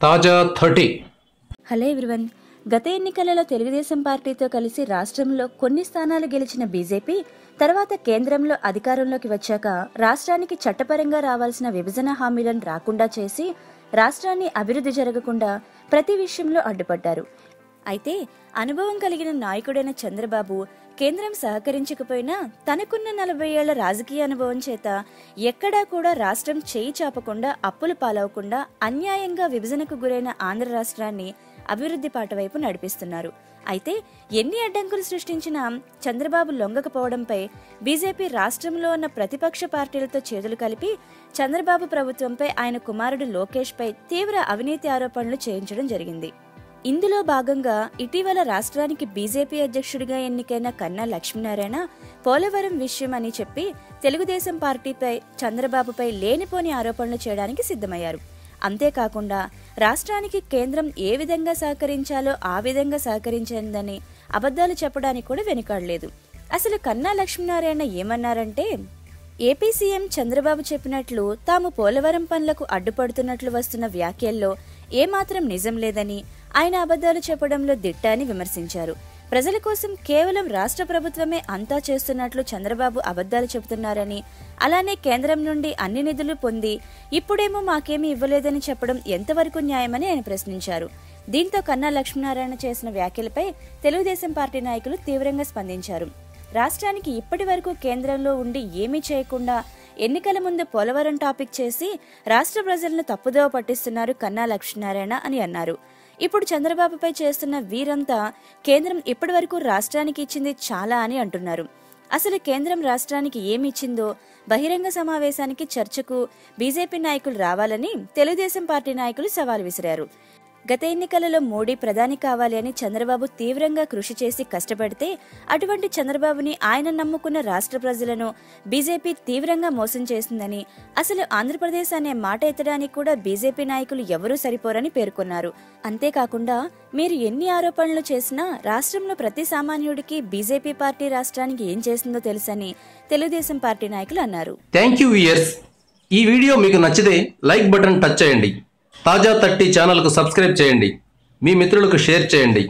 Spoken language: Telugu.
తాజా థర్టీ. Hello everyone. గత ఎన్నికలలో తెలుగుదేశం పార్టీతో కలిసి రాష్ట్రంలో కొన్ని స్థానాలు గెలిచిన బీజేపీ తర్వాత కేంద్రంలో అధికారంలోకి వచ్చాక రాష్ట్రానికి చట్టపరంగా రావాల్సిన విభజన హామీలను రాకుండా చేసి రాష్ట్రాన్ని అభివృద్ధి జరగకుండా ప్రతి విషయంలో అడ్డుపడ్డారు. అయితే అనుభవం కలిగిన నాయకుడైన చంద్రబాబు కేంద్రం సహకరించకపోయినా తనకున్న నలభై ఏళ్ళ రాజకీయ అనుభవం చేత ఎక్కడా కూడా రాష్ట్రం చేయి చాపకుండా అప్పులు పాలవకుండా అన్యాయంగా విభజనకు గురైన ఆంధ్ర రాష్ట్రాన్ని అభివృద్ధి పాట వైపు నడిపిస్తున్నారు. అయితే ఎన్ని అడ్డంకులు సృష్టించినా చంద్రబాబు లొంగకపోవడంపై బీజేపీ రాష్ట్రంలో ఉన్న ప్రతిపక్ష పార్టీలతో చేతులు కలిపి చంద్రబాబు ప్రభుత్వంపై ఆయన కుమారుడు లోకేష్ పై తీవ్ర అవినీతి ఆరోపణలు చేయించడం జరిగింది. ఇందులో భాగంగా ఇటీవల రాష్ట్రానికి బీజేపీ అధ్యక్షుడిగా ఎన్నికైన కన్నా లక్ష్మీనారాయణ పోలవరం విషయం అని చెప్పి తెలుగుదేశం పార్టీపై చంద్రబాబుపై లేనిపోని ఆరోపణలు చేయడానికి సిద్ధమయ్యారు. అంతేకాకుండా రాష్ట్రానికి కేంద్రం ఏ విధంగా సహకరించాలో ఆ విధంగా సహకరించిందని అబద్ధాలు చెప్పడానికి కూడా వెనుకాడలేదు. అసలు కన్నా లక్ష్మీనారాయణ ఏమన్నారంటే ఏపీ సీఎం చంద్రబాబు చెప్పినట్లు తాము పోలవరం పనులకు అడ్డుపడుతున్నట్లు వస్తున్న వ్యాఖ్యల్లో ఏమాత్రం నిజం లేదని ఆయన అబద్ధాలు చెప్పడంలో దిట్ట అని విమర్శించారు. ప్రజల కోసం కేవలం రాష్ట్ర ప్రభుత్వమే అంతా చేస్తున్నట్లు చంద్రబాబు అబద్ధాలు చెబుతున్నారని అలానే కేంద్రం నుండి అన్ని నిధులు పొంది ఇప్పుడేమో మాకేమీ ఇవ్వలేదని చెప్పడం ఎంతవరకు న్యాయమని ఆయన ప్రశ్నించారు. దీంతో కన్నా లక్ష్మీనారాయణ చేసిన వ్యాఖ్యలపై తెలుగుదేశం పార్టీ నాయకులు తీవ్రంగా స్పందించారు. రాష్ట్రానికి ఇప్పటి వరకు కేంద్రంలో ఉండి ఏమీ చేయకుండా ఎన్నికల ముందు పోలవరం టాపిక్ చేసి రాష్ట్ర ప్రజలను తప్పుదోవ పట్టిస్తున్నారు కన్నా లక్ష్మీనారాయణ అని అన్నారు. ఇప్పుడు చంద్రబాబుపై చేస్తున్న వీరంతా కేంద్రం ఇప్పటి వరకు రాష్ట్రానికి ఇచ్చింది చాలా అని అంటున్నారు. అసలు కేంద్రం రాష్ట్రానికి ఏమి ఇచ్చిందో బహిరంగ సమావేశానికి చర్చకు బీజేపీ నాయకులు రావాలని తెలుగుదేశం పార్టీ నాయకులు సవాల్ విసిరారు. గత ఎన్నికలలో మోడీ ప్రధాని కావాలి అని చంద్రబాబు తీవ్రంగా కృషి చేసి కష్టపడితే అటువంటి చంద్రబాబుని ఆయన నమ్ముకున్న రాష్ట్ర ప్రజలను బీజేపీ తీవ్రంగా మోసం చేసిందని అసలు ఆంధ్రప్రదేశ్ అనే మాట ఎత్తడానికి కూడా బీజేపీ నాయకులు ఎవరూ సరిపోరని పేర్కొన్నారు. అంతేకాకుండా మీరు ఎన్ని ఆరోపణలు చేసినా రాష్ట్రంలో ప్రతి సామాన్యుడికి బీజేపీ పార్టీ రాష్ట్రానికి ఏం చేసిందో తెలుసని తెలుగుదేశం పార్టీ నాయకులు అన్నారు. థ్యాంక్ యూ ఈ వీడియో మీకు నచ్చితే లైక్ బటన్ టచ్ చేయండి. తాజా థర్టీ ఛానల్కు సబ్స్క్రైబ్ చేయండి. మీ మిత్రులకు షేర్ చేయండి.